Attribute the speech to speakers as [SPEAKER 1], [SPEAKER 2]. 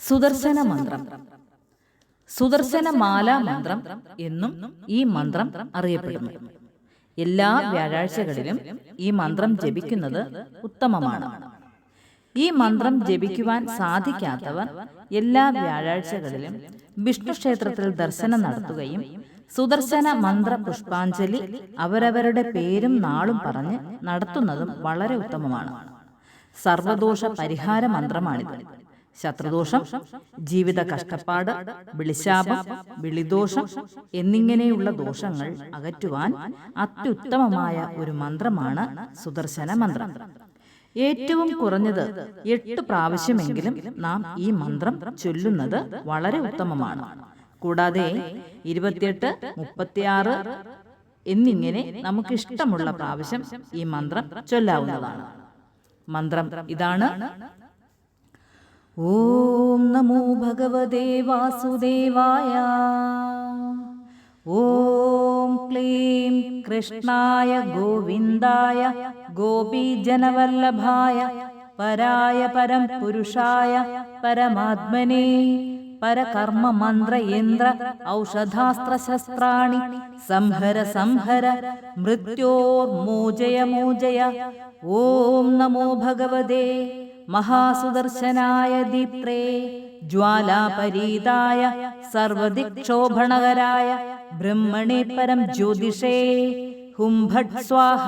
[SPEAKER 1] സുദർശന മന്ത്രം. സുദർശന മാല മന്ത്രം എന്നും ഈ മന്ത്രം അറിയപ്പെടുന്നു. എല്ലാ വ്യാഴാഴ്ചകളിലും ഈ മന്ത്രം ജപിക്കുന്നത് ഉത്തമമാണ്. ഈ മന്ത്രം ജപിക്കുവാൻ സാധിക്കാത്തവർ എല്ലാ വ്യാഴാഴ്ചകളിലും വിഷ്ണു ക്ഷേത്രത്തിൽ ദർശനം നടത്തുകയും സുദർശന മന്ത്ര പുഷ്പാഞ്ജലി അവരവരുടെ പേരും നാളും പറഞ്ഞ് നടത്തുന്നതും വളരെ ഉത്തമമാണ്. സർവദോഷ പരിഹാര മന്ത്രമാണിത്. ശത്രുദോഷം ജീവിത കഷ്ടപ്പാട് വിളിശാപം വിളിദോഷം എന്നിങ്ങനെയുള്ള ദോഷങ്ങൾ അകറ്റുവാൻ അത്യുത്തമമായ ഒരു മന്ത്രമാണ് സുദർശന മന്ത്രം. ഏറ്റവും കുറഞ്ഞത് എട്ട് പ്രാവശ്യമെങ്കിലും നാം ഈ മന്ത്രം ചൊല്ലുന്നത് വളരെ ഉത്തമമാണ്. കൂടാതെ ഇരുപത്തിയെട്ട് മുപ്പത്തിയാറ് എന്നിങ്ങനെ നമുക്കിഷ്ടമുള്ള പ്രാവശ്യം ഈ മന്ത്രം ചൊല്ലാവുന്നതാണ്. മന്ത്രം ഇതാണ് ഓം നമോ ഭഗവതേ വാസുദേവായ. ഓം ക്ലീം കൃഷ്ണായ ഗോവിന്ദായ ഗോപീജനവല്ലഭായ പരായ പരം പുരുഷായ പരമാത്മനേ പരകർമ്മ മന്ത്രയന്ത്ര ഔഷധാസ്ത്ര ശസ്ത്രാണി സംഹര സംഹര മൃത്യോർമോചയ മോചയ ഓം നമോ ഭഗവതേ മഹാസുദർശനായ ദീപ്ത്രേ ജ്വാലാപരീതായ സർവദിക്ഷോഭണകരായ ബ്രഹ്മണേ പരം ജ്യോതിഷേ ഹും ഭട്ട് സ്വാഹ.